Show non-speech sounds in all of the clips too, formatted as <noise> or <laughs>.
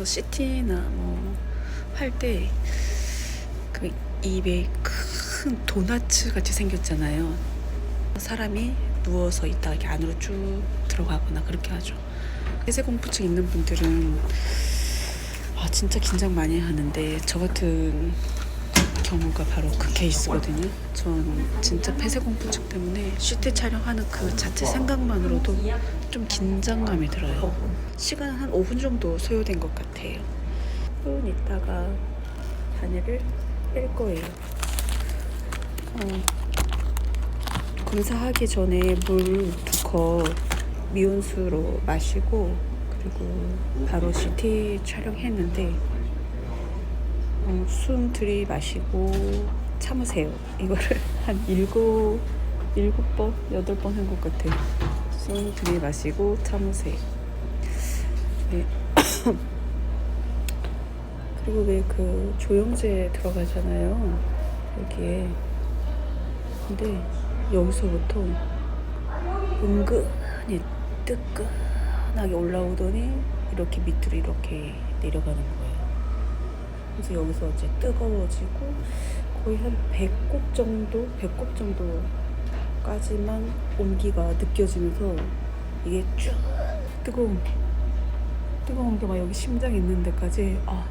그래서 CT나 뭐 할 때 그 입에 큰 도나츠 같이 생겼잖아요. 사람이 누워서 있다가 이렇게 안으로 쭉 들어가거나 그렇게 하죠. 폐쇄 공포증 있는 분들은 아 진짜 긴장 많이 하는데 저 같은 경우가 바로 그 케이스거든요. 전 진짜 폐쇄 공포증 때문에 슈트 촬영하는 그 자체 생각만으로도 좀 긴장감이 들어요. 시간 한 5분 정도 소요된 것 같아요. 10분 있다가 바늘을 뺄 거예요. 어, 검사하기 전에 물 두 컵 미온수로 마시고 그리고 바로 CT 촬영했는데 어, 숨 들이마시고 참으세요. 이거를 <laughs> 한 일곱 일곱 번 여덟 번 한 것 같아요. 숨 들이마시고 참으세요. 네. <coughs> 그리고 왜 그 조영제 들어가잖아요. 여기에. 근데 여기서부터 은근히 뜨끈하게 올라오더니 이렇게 밑으로 이렇게 내려가는 거예요. 그래서 여기서 이제 뜨거워지고 거의 한 100곡 정도, 100곡 정도까지만 온기가 느껴지면서 이게 쭉 뜨거운 게, 뜨거운 게 막 여기 심장 있는 데까지 아,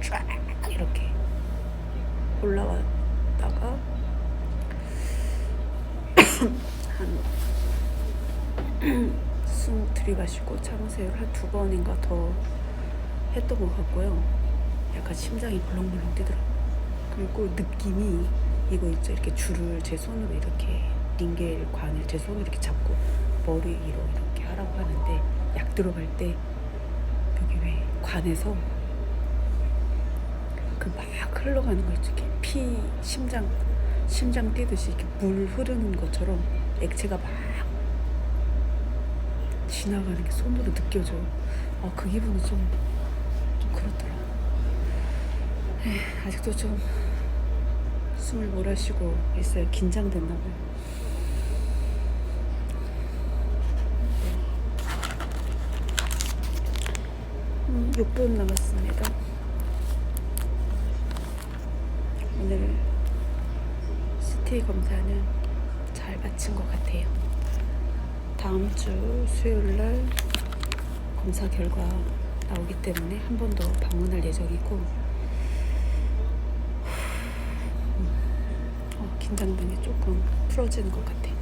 쫙 이렇게 올라왔다가 <coughs> 한 <coughs> 숨 들이마시고 참으세요를 한두 번인가 더 했던 것 같고요. 약간 심장이 벌렁벌렁 뛰더라고요. 그리고 느낌이 이거 있죠. 이렇게 줄을 제 손으로 이렇게 링겔 관을 제 손으로 이렇게 잡고 머리 위로 이렇게 하라고 하는데 약 들어갈 때 여기 왜 관에서 그 막 흘러가는 거 있죠. 이렇게 피 심장 심장 뛰듯이 이렇게 물 흐르는 것처럼 액체가 막 지나가는 게 손으로 느껴져요. 아, 그 기분은 좀, 좀 그렇더라. 에이, 아직도 좀 숨을 몰아쉬고 있어요. 긴장됐나 봐요. 음, 6분 남았습니다. 오늘 CT 검사는 잘 마친 것 같아요. 다음 주 수요일 날 검사 결과 나오기 때문에 한 번 더 방문할 예정이고 음, 어, 긴장감이 조금 풀어지는 것 같아요.